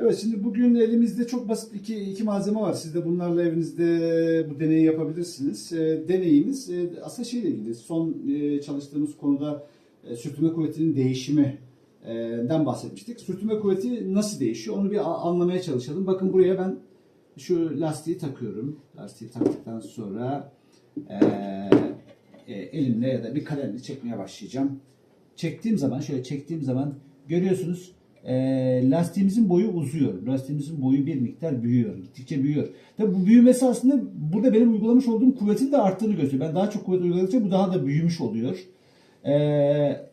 Evet şimdi bugün elimizde çok basit iki, iki malzeme var. Siz de bunlarla evinizde bu deneyi yapabilirsiniz. E, deneyimiz e, aslında şeyle ilgili. Son e, çalıştığımız konuda e, sürtünme kuvvetinin değişiminden bahsetmiştik. Sürtünme kuvveti nasıl değişiyor onu bir anlamaya çalışalım. Bakın buraya ben şu lastiği takıyorum. Lastiği taktıktan sonra e, e, elimle ya da bir kalemle çekmeye başlayacağım. Çektiğim zaman şöyle çektiğim zaman görüyorsunuz e, lastiğimizin boyu uzuyor. Lastiğimizin boyu bir miktar büyüyor. Gittikçe büyüyor. Tabii bu büyümesi aslında burada benim uygulamış olduğum kuvvetin de arttığını gösteriyor. Ben daha çok kuvvet uyguladıkça bu daha da büyümüş oluyor. E,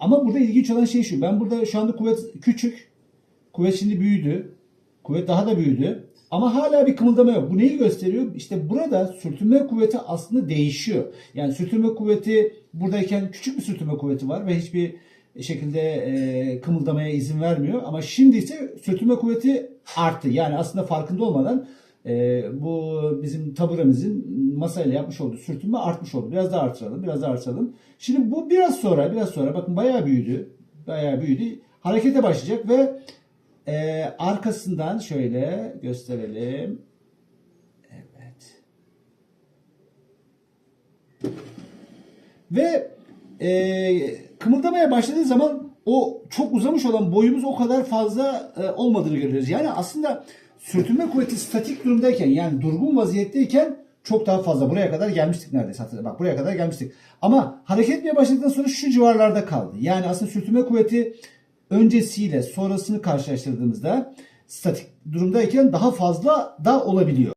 ama burada ilginç olan şey şu. Ben burada şu anda kuvvet küçük. Kuvvet şimdi büyüdü. Kuvvet daha da büyüdü. Ama hala bir kımıldama yok. Bu neyi gösteriyor? İşte burada sürtünme kuvveti aslında değişiyor. Yani sürtünme kuvveti buradayken küçük bir sürtünme kuvveti var ve hiçbir şekilde e, kımıldamaya izin vermiyor. Ama şimdi ise sürtünme kuvveti arttı. Yani aslında farkında olmadan e, bu bizim taburamızın masayla yapmış olduğu sürtünme artmış oldu. Biraz daha artıralım, biraz daha artıralım. Şimdi bu biraz sonra, biraz sonra bakın bayağı büyüdü. Bayağı büyüdü. Harekete başlayacak ve ee, arkasından şöyle gösterelim. Evet. Ve e, kımıldamaya başladığı zaman o çok uzamış olan boyumuz o kadar fazla e, olmadığını görüyoruz. Yani aslında sürtünme kuvveti statik durumdayken yani durgun vaziyetteyken çok daha fazla. Buraya kadar gelmiştik neredeyse. Bak buraya kadar gelmiştik. Ama hareket etmeye başladıktan sonra şu civarlarda kaldı. Yani aslında sürtünme kuvveti öncesiyle sonrasını karşılaştırdığımızda statik durumdayken daha fazla da olabiliyor.